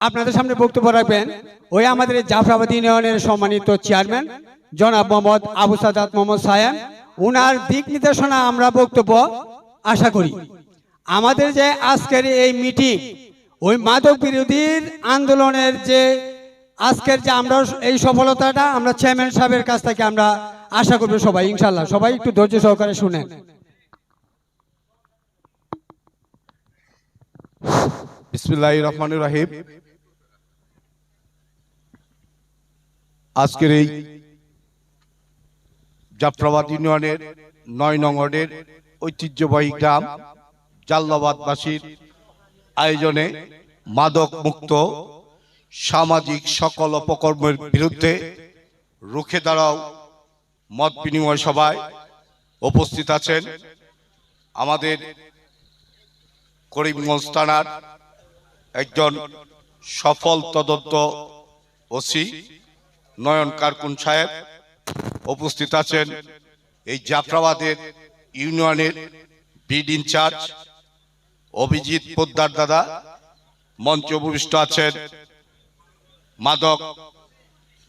আপনাদের সামনে বক্তব্য রাখবেন ওই আমাদের জাফরাবাদ ইউনিয়নের সম্মানিত চেয়ারম্যান, জনাব মোহাম্মদ আবু সাদাত মোহাম্মদ সায়ান। উনার দিক নির্দেশনা আমরা বক্তব্য আশা করি। আমাদের যে আজকের এই মিটিং, ওই মাদক বিরোধীর আন্দোলনের যে আজকের যে আমরা এই সফলতাটা, আমরা চেয়ারম্যান সাহেবের কাছ থেকে আমরা আশা করব সবাই ইনশাল্লাহ সবাই একটু ধৈর্য সহকারে শুনেন। বিসমিল্লাহ রহমান রাহিম। আজকের এই জাফরাবাদ ইউনিয়নের নয় নং ওয়ার্ডের ঐতিহ্যবাহী গ্রাম জাল্লাবাদবাসীর আয়োজনে মাদক মুক্ত সামাজিক সকল অপকর্মের বিরুদ্ধে রুখে দাঁড়াও মত বিনিময় সভায় উপস্থিত আছেন আমাদের করিমগঞ্জ থানার একজন সফল তদন্ত ওসি নয়ন কারকুন সাহেব উপস্থিত আছেন এই জাফরাবাদের ইউনিয়নের বিড ইনচার্জ অভিজিৎ পোদ্দার দাদা, মঞ্চে উপবিষ্ট আছেন মাদক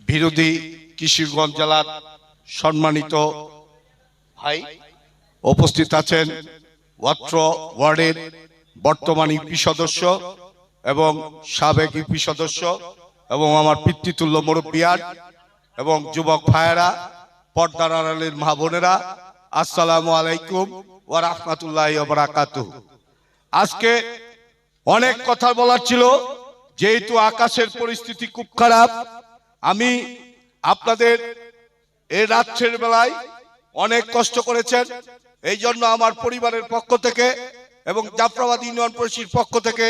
বিরোধী কিশোরগঞ্জ জেলার সম্মানিত ভাই উপস্থিত আছেন অত্র ওয়ার্ডের বর্তমান ইউপি সদস্য এবং সাবেক ইউপি সদস্য এবং আমার পিতৃতুল্য মুরব্বিয়ার এবং যুবক ভাইয়েরা, পর্দার আড়ালের মা বোনেরা, আসসালামু আলাইকুম ওয়া রাহমাতুল্লাহি ওয়া বারাকাতুহু। আজকে অনেক কথা বলার ছিল, যেহেতু আকাশের পরিস্থিতি খুব খারাপ, আমি আপনাদের এই রাত্রের বেলায় অনেক কষ্ট করেছেন এই জন্য আমার পরিবারের পক্ষ থেকে এবং জাফরাবাদ ইউনিয়ন পরিষদের পক্ষ থেকে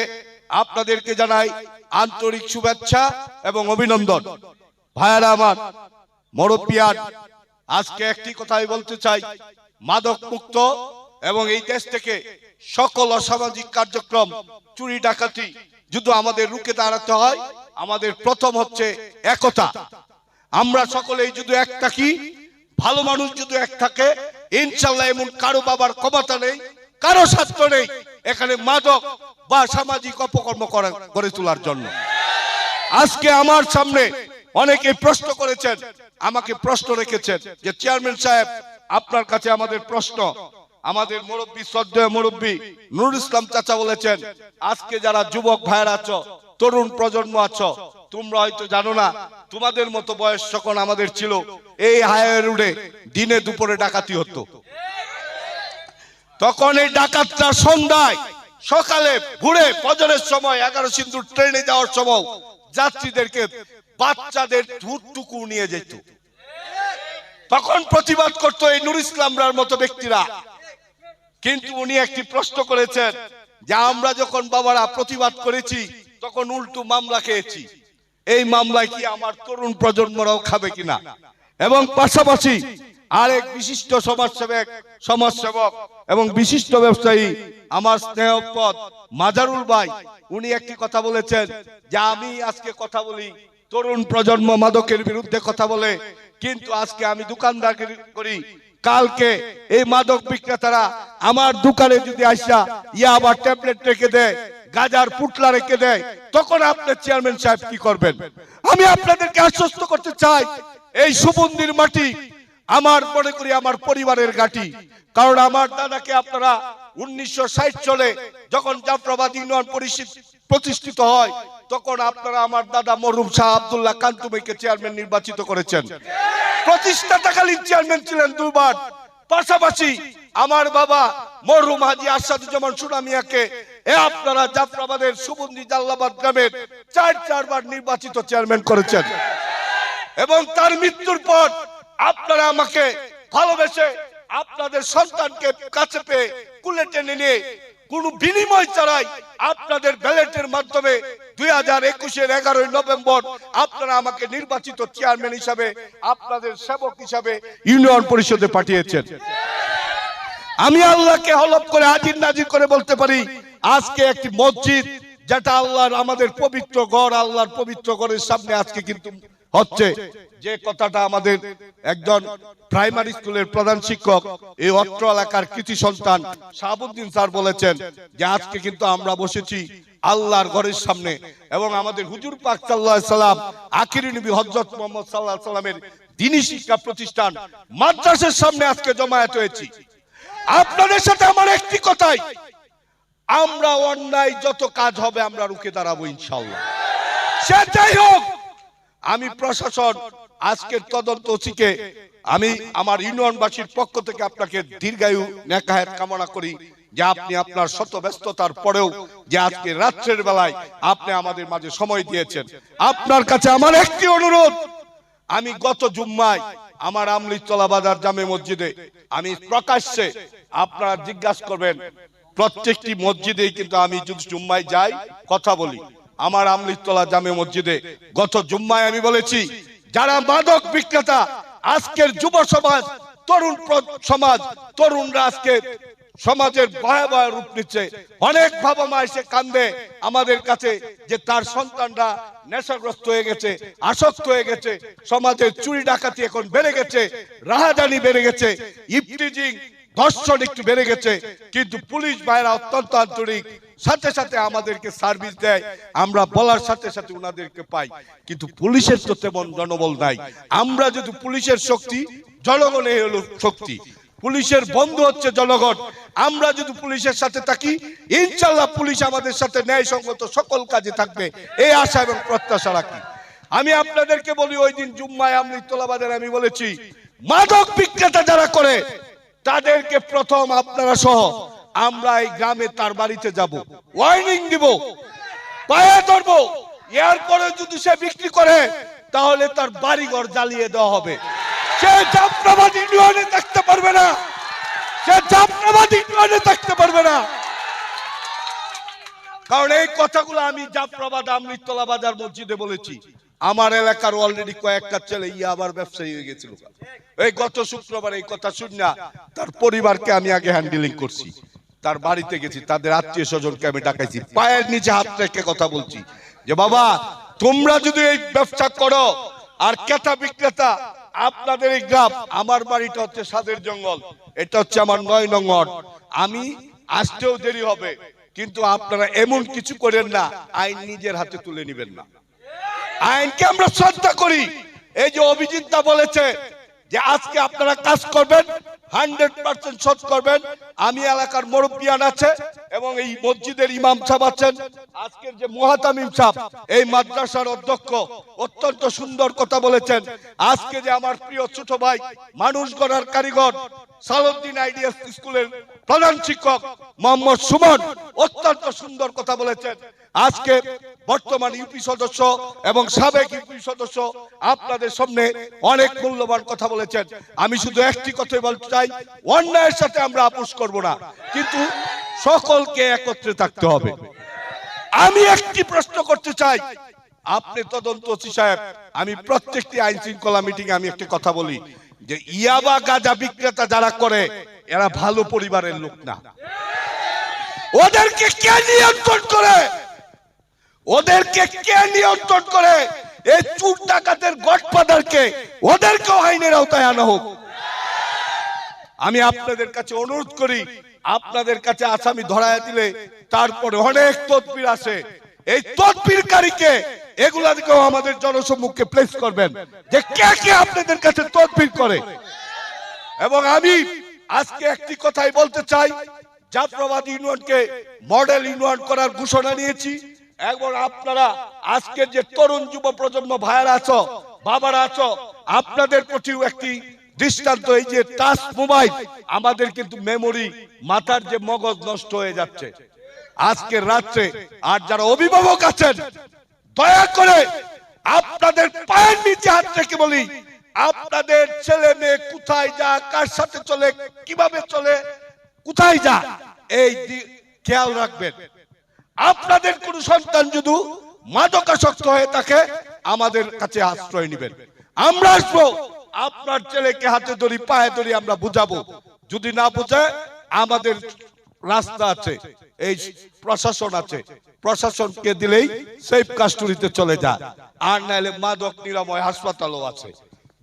আপনাদেরকে জানাই আন্তরিক শুভেচ্ছা এবং অভিনন্দন। ভাইয়ারা আমার মরপিয়ার আজকে একটি কথাই বলতে চাই। মাদক মুক্ত এবং এই দেশ থেকে সকল অসামাজিক কার্যক্রম, চুরি, ডাকাতি যদি আমাদের রুখে দাঁড়াতে হয়, আমাদের প্রথম হচ্ছে একতা। আমরা সকলেই যদি এক থাকি, ভালো মানুষ যদি এক থাকে, ইনশাল্লাহ এমন কারও বাবার ক্ষমতা নেই, কারও স্বার্থ নেই এখানে মাদক বা সামাজিক অপকর্ম করা- গড়ে তোলার জন্য। আজকে আমার সামনে অনেকে প্রশ্ন করেছেন, আমাকে প্রশ্ন রেখেছেন যে চেয়ারম্যান সাহেব, আপনার কাছে আমাদের প্রশ্ন। আমাদের মুরব্বী, শ্রদ্ধেয় মুরব্বী নুরুল ইসলাম চাচা বলেছেন, আজকে যারা যুবক ভাইয়ের আছো, তরুণ প্রজন্ম আছো, তোমরা হয়তো জানো না, তোমাদের মতো বয়স যখন আমাদের ছিল, এই হায়ার রোডে দিনে দুপুরে ডাকাতি হতো। তখন এই ডাকাতটা সন্ধ্যায়, সকালে ভোরে ফজরের সময় এগারো সিন্ধুর ট্রেনে যাওয়ার সময় যাত্রীদেরকে বাচ্চাদের ধূরটুকু নিয়ে যেত। তখন প্রতিবাদ করতো এই নুর ইসলামরার মতো ব্যক্তিরা। কিন্তু উনি একটি প্রশ্ন করেছেন যে আমরা যখন বাবারা প্রতিবাদ করেছি, তখন উল্টো মামলা খেয়েছি। এই মামলায় কি আমার তরুণ প্রজন্মরাও খাবে কিনা? এবং পাশাপাশি আরেক বিশিষ্ট সমাজসেবক সমাজসেবক এবং বিশিষ্ট ব্যবসায়ী আমার স্নেহপদ মাজারুল ভাই, উনি একটি কথা বলেছেন যে আমি আজকে কথা বলি তরুণ প্রজন্ম মাদকের বিরুদ্ধে কথা বলে, কিন্তু আজকে আমি দোকানদার করি কালকে এই মাদক বিক্রেতারা আমার দোকানে যদি আসা, ইয়া আবার ট্যাবলেট রেখে দেয়, গাজার পুটলা রেখে দেয়, তখন আপনার চেয়ারম্যান সাহেব কি করবেন? আমি আপনাদেরকে আশ্বস্ত করতে চাই, এই সুবন্দির মাটি আমার মনে করি আমার পরিবারের গাটি কারণ আমার দাদাকে আপনারা উনিশশো চলে যখন জাফরাবাদ ইউনিয়ন পরিষদ প্রতিষ্ঠিত হয়, তখন আপনারা আমার দাদা মরহুম শাহ আব্দুল্লাহ কান্তুমাইকে চেয়ারম্যান নির্বাচিত করেছেন। প্রতিষ্ঠাতাকালীন চেয়ারম্যান ছিলেন দুবার। পাশাপাশি আমার বাবা মরহুম হাজি আসাদুজ্জামান সুনামিয়াকে এ আপনারা জাফরাবাদের সুবন্দি জাল্লাবাদ গ্রামের চার চারবার নির্বাচিত চেয়ারম্যান করেছেন। এবং তার মৃত্যুর পর আপনারা আমাকে ভালোবেসে আপনাদের সন্তানকে কাছে পেয়ে কুলে টেনে নিয়ে কোন বিনিময় ছাড়াই আপনাদের ব্যালেটের মাধ্যমে দুই হাজার একুশের এগারোই নভেম্বর আপনারা আমাকে নির্বাচিত চেয়ারম্যান হিসাবে, আপনাদের সেবক হিসাবে ইউনিয়ন পরিষদে পাঠিয়েছেন। আমি আল্লাহকে হলপ করে হাজির নাজির করে বলতে পারি, আজকে একটি মসজিদ যেটা আল্লাহর, আমাদের পবিত্র গড় আল্লাহর পবিত্র গড়ের সামনে আজকে কিন্তু হচ্ছে যে কথাটা আমাদের একজন প্রাইমারি স্কুলের প্রধান শিক্ষক, এই অত্র এলাকার কৃতি সন্তান শাহাবুদ্দিন স্যার বলেছেন যে আজকে কিন্তু আমরা বসেছি আল্লাহর ঘরের সামনে এবং আমাদের হুজুর পাক সাল্লাহ সাল্লাম, আখিরি নবী হজরত মোহাম্মদ সাল্লাহ সাল্লামের দিনী শিক্ষা প্রতিষ্ঠান মাদ্রাসার সামনে আজকে জমায়েত হয়েছি। আপনাদের সাথে আমার একটি কথাই, আমরা অন্যায় যত কাজ হবে আমরা রুখে দাঁড়াবো ইনশাল্লাহ সে যাই হোক আমি প্রশাসন, আজকের তদন্ত ওসিকে, আমি আমার ইউনিয়নবাসীর পক্ষ থেকে আপনাকে দীর্ঘায়ু নেকাহেত কামনা করি যে আপনি আপনার শত ব্যস্ততার পরেও যে আজকে রাত্রের বেলায় আপনি আমাদের মাঝে সময় দিয়েছেন। আপনার কাছে আমার একটি অনুরোধ, আমি গত জুম্মায় আমার আমলিতলা বাজার জামে মসজিদে, আমি প্রকাশ্যে আপনারা জিজ্ঞাসা করবেন, প্রত্যেকটি মসজিদেই কিন্তু আমি যদি জুম্মায় যাই, কথা বলি। আমার আমলিতলা জামে মসজিদে গত জুম্মায় আমি বলেছি, যারা মাদক বিক্রেতা, আজকের যুব সমাজ, তরুণ সমাজ, তরুণরা আজকে সমাজের ভয়াবহ রূপ নিচ্ছে। অনেক বাবা মা এসে কান্দে আমাদের কাছে যে তার সন্তানরা নেশাগ্রস্ত হয়ে গেছে, আসক্ত হয়ে গেছে সমাজের চুরি ডাকাতি এখন বেড়ে গেছে, রাহাজানি বেড়ে গেছে ইফটিজিং ধর্ষণ একটু বেড়ে গেছে, কিন্তু পুলিশ ভাইরা অত্যন্ত আন্তরিক। সাথে সাথে আমাদেরকে সার্ভিস দেয়। আমরা বলার সাথে সাথে ওনাদেরকে পাই। কিন্তু পুলিশের তো তেমন জনবল নাই। আমরা যদি পুলিশের শক্তি, জনগণে হলো শক্তি। পুলিশের বন্ধু হচ্ছে জনগণ। আমরা যদি পুলিশের সাথে থাকি ইনশাল্লাহ পুলিশ আমাদের সাথে ন্যায়সঙ্গত সকল কাজে থাকবে। এই আশা এবং প্রত্যাশা রাখি। আমি আপনাদেরকে বলি, ওই দিন জুম্মায় আমি বাজারে আমি বলেছি, মাদক বিক্রেতা যারা করে, তাদেরকে প্রথম আপনারা সহ আমরা এই গ্রামে তার বাড়িতে যাব। ওয়ার্নিং দিব। পায়ে ধরবো। এরপরে যদি সে বিক্রি করে, তাহলে তার বাড়িঘর জ্বালিয়ে দেওয়া হবে। সে জাফরাবাদ ইউনিয়নে থাকতে পারবে না। সে জাফরাবাদ ইউনিয়নে থাকতে পারবে না। কারণ এই কথাগুলো আমি জাফরাবাদ আমৃতলা বাজার মসজিদে বলেছি। আমার এলাকার অলরেডি কয়েকটা ছেলে ইয়ে আবার ব্যবসায়ী হয়ে গেছিল। এই গত শুক্রবার এই কথা শুননা তার পরিবারকে আমি আগে হ্যান্ডেলিং করছি। তার বাড়িতে গেছি, তাদের আত্মীয় স্বজনকে আমি ডাকাইছি। পায়ের নিচে হাত রেখে কথা বলছি। যে বাবা, তোমরা যদি এই ব্যবসা করো, আর ক্রেতা বিক্রেতা, আপনাদের এই গ্রাম, আমার বাড়িটা হচ্ছে সাদের জঙ্গল, এটা হচ্ছে আমার নয় নং আমি আসতেও দেরি হবে, কিন্তু আপনারা এমন কিছু করেন না, আইন নিজের হাতে তুলে নেবেন না। আইনকে আমরা শ্রদ্ধা করি। এই যে অভিজিৎদা বলেছে যে, আজকে আপনারা কাজ করবেন হান্ড্রেড পার্সেন্ট শোধ করবেন। আমি এলাকার মুরব্বিয়ান আছে এবং এই মসজিদের ইমাম সাহেব আছেন। আজকের যে মহাতামিম সাহেব, এই মাদ্রাসার অধ্যক্ষ, অত্যন্ত সুন্দর কথা বলেছেন। আজকে যে আমার প্রিয় ছোট ভাই, মানুষ গড়ার কারিগর সালুদ্দিন আইডিএস স্কুলের প্রধান শিক্ষক মোহাম্মদ সুমন, অত্যন্ত সুন্দর কথা বলেছেন। আজকে বর্তমান ইউপি সদস্য এবং সাবেক ইউপি সদস্য আপনাদের সামনে অনেক মূল্যবান কথা বলেছেন। আমি শুধু একটি কথাই বলতে চাই, অন্যায়ের সাথে আমরা আপোষ করব না, কিন্তু সকলকে একত্রে থাকতে হবে। আমি একটি প্রশ্ন করতে চাই, আপনি তদন্ত ওসি সাহেব, আমি প্রত্যেকটি আইন শৃঙ্খলা মিটিং আমি একটি কথা বলি, যে ইয়াবা গাঁজা বিক্রেতা যারা করে, এরা ভালো পরিবারের লোক না। ওদেরকে কে নিয়ন্ত্রণ করে? ওদেরকে কে নিয়ন্ত্রণ করে? এই চুর ডাকাতের গডফাদারকে ওদেরকেও আইনের আওতায় আনা হোক। আমি আপনাদের কাছে অনুরোধ করি, আপনাদের কাছে আসামি ধরায় দিলে তারপরে অনেক তদবির আসে এই তদবিরকারীকে এগুলা দিকেও আমাদের জনসম্মুখে প্লেস করবেন যে কে কে আপনাদের কাছে তদবির করে। এবং আমি আজকে একটি কথাই বলতে চাই জাতীয়বাদ ইউনিয়নকে মডেল ইউনিয়ন করার ঘোষণা নিয়েছি। এবং আপনারা আজকের যে তরুণ যুব প্রজন্ম ভাইয়ারা আছো, বাবারা আছো, আপনাদের প্রতিও একটি দৃষ্টান্ত, এই যে টাচ মোবাইল, আমাদের কিন্তু মেমোরি মাথার যে মগজ নষ্ট হয়ে যাচ্ছে। আজকের রাত্রে, আর যারা অভিভাবক আছেন, দয়া করে আপনাদের পায়ের নিচে হাত রেখে বলি, আপনাদের ছেলে মেয়ে কোথায় যা, কার সাথে চলে, কীভাবে চলে, কোথায় যা, এই খেয়াল রাখবেন। আপনাদের কোন সন্তান যদি মাদকাসক্ত হয়ে থাকে, আমাদের কাছে আশ্রয় নেবেন। আমরা আসব, আপনার ছেলেকে হাতে ধরি, পায়ে ধরি, আমরা বুঝাবো। যদি না বুঝে আমাদের রাস্তা আছে, এই প্রশাসন আছে। প্রশাসনকে দিলেই সেফ কাস্টডিতে চলে যায়। আর নাইলে মাদক নিরাময় হাসপাতালও আছে।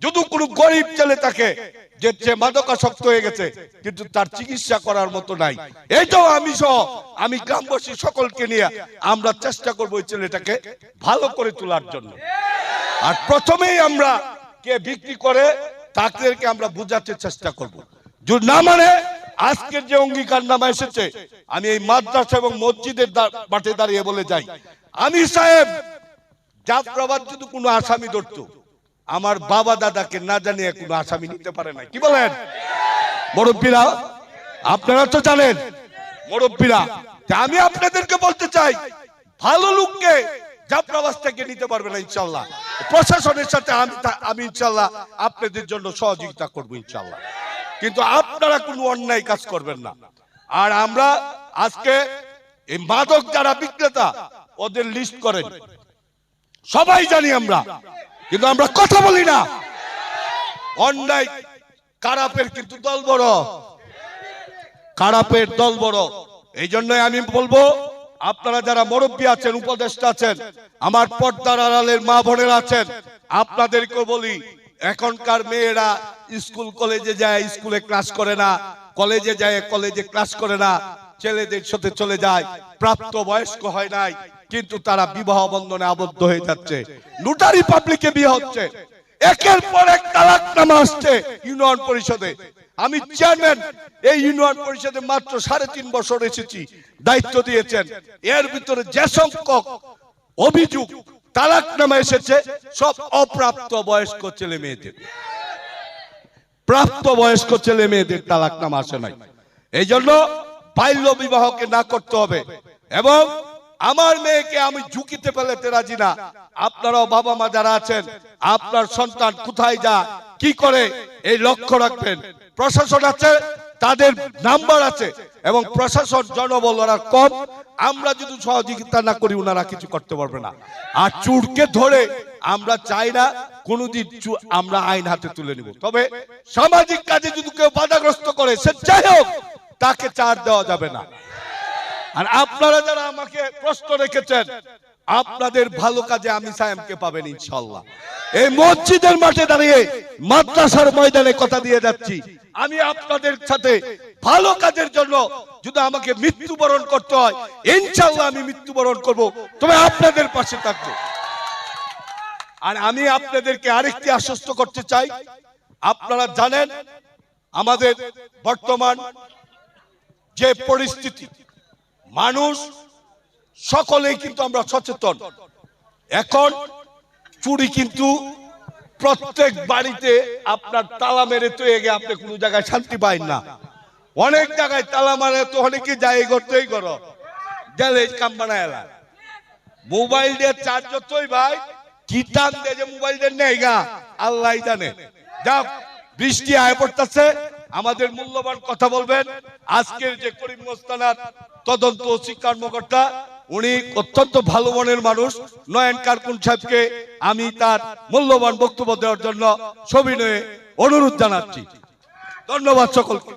যদি কোনো গরিব ছেলে থাকে যে যে মাদকাসক্ত হয়ে গেছে, কিন্তু তার চিকিৎসা করার মতো নাই। এইটাও আমি সহ, আমি গ্রামবাসী সকলকে নিয়ে আমরা চেষ্টা করব ওই ছেলেটাকে ভালো করে তোলার জন্য। আর প্রথমেই আমরা কে বিক্রি করে, তাদেরকে আমরা বুঝাতে চেষ্টা করব। যদি না মানে আজকের যে অঙ্গীকার নামা এসেছে, আমি এই মাদ্রাসা এবং মসজিদের মাঠে দাঁড়িয়ে বলে যাই। আমি সাহেব যাত্রাবাদ যদি কোনো আসামি ধরতো আমার বাবা দাদাকে না জানিয়ে কোনো আসামি নিতে পারে না কি বলেন? মুরব্বীরা, আপনারা তো জানেন, মুরব্বীরা আমি আপনাদেরকে বলতে চাই, ভালো লোককে নিতে না ইনশাল্লাহ। প্রশাসনের সাথে আমি ইনশাল্লাহ আপনাদের জন্য সহযোগিতা করব ইনশাল্লাহ। কিন্তু আপনারা কোনো অন্যায় কাজ করবেন না। আর আমরা আজকে এই মাদক ওদের লিস্ট করেন। সবাই জানি আমরা। কিন্তু আমরা কথা বলি না। অন্যায় কারাপের কিন্তু দল বড়। কারাপের দল বড়। এই জন্যই আমি বলব, আপনারা যারা মুরব্বী আছেন, উপদেষ্টা আছেন, আমার পর্দার আড়ালের মা বোনেরা আছেন আপনাদেরকে বলি, এখনকার মেয়েরা স্কুল, কলেজে যায়, স্কুলে ক্লাস করে না, কলেজে যায়, কলেজে ক্লাস করে না, ছেলেদের সাথে চলে যায় প্রাপ্ত বয়স্ক হয় নাই কিন্তু তারা বিবাহ বন্ধনে আবদ্ধ হয়ে যাচ্ছে। নোটারি পাবলিকে বিয়ে হচ্ছে। একের পর এক তালাকনামা আসছে ইউনিয়ন পরিষদে। আমি চেয়ারম্যান, এই ইউনিয়ন পরিষদে মাত্র সাড়ে তিন বছর এসেছি। দায়িত্ব দিয়েছেন। এর ভিতরে যে সংখ্যক অভিযোগ তালাকনামা এসেছে, সব অপ্রাপ্ত বয়স্ক ছেলে মেয়েদের। প্রাপ্ত বয়স্ক ছেলে মেয়েদের তালাক তালাকনামা আসে নাই। এই জন্য বাল্য বিবাহকে না করতে হবে। এবং আমার মেয়েকে আমি ঝুঁকিতে ফেলেতে রাজি না। আপনারাও বাবা মা যারা আছেন, আপনার সন্তান কোথায় যা কি করে, এই লক্ষ্য রাখবেন। প্রশাসন আছে, তাদের নাম্বার আছে এবং প্রশাসন জনবল ওরা কম। আমরা যদি সহযোগিতা না করি, ওনারা কিছু করতে পারবে না। আর চুরকে ধরে আমরা চাই না, কোনোদিন আমরা আইন হাতে তুলে নিব। তবে সামাজিক কাজে যদি কেউ বাধাগ্রস্ত করে, সে যাই হোক, তাকে চার দেওয়া যাবে না। আর আপনারা যারা আমাকে প্রশ্ন রেখেছেন, আপনাদের ভালো কাজে আমি সায়েমকে পাবেন ইনশাল্লাহ এই মসজিদের মাঠে দাঁড়িয়ে মাদ্রাসার ময়দানে কথা দিয়ে যাচ্ছি। আমি আপনাদের সাথে ভালো কাজের জন্য যদি আমাকে মৃত্যুবরণ করতে হয় ইনশাল্লাহ আমি মৃত্যুবরণ করব। তবে আপনাদের পাশে থাকব। আর আমি আপনাদেরকে আরেকটি আশ্বস্ত করতে চাই। আপনারা জানেন, আমাদের বর্তমান যে পরিস্থিতি মানুষ, সকলেই কিন্তু আমরা সচেতন। এখন চুরি কিন্তু প্রত্যেক বাড়িতে আপনার তালা মেরে তো এগে আপনি কোনো জায়গায় শান্তি পাই না। অনেক জায়গায় তালা মারে তো অনেকে যায়, এই করতেই করো গেলে কাম বানায়। মোবাইল দিয়ে চার্জ যতই ভাই, কি টান দিয়ে যে মোবাইল দিয়ে নেই গা আল্লাহ জানে। যাক, বৃষ্টি আয় পড়তেছে। আমাদের মূল্যবান কথা বলবেন। আজকের যে করিমগঞ্জ থানার তদন্ত ওসি কর্মকর্তা উনি অত্যন্ত ভালো মনের মানুষ। নয়ন কারকুন সাহেবকে আমি তার মূল্যবান বক্তব্য দেওয়ার জন্য সবিনয়ে অনুরোধ জানাচ্ছি। ধন্যবাদ সকলকে।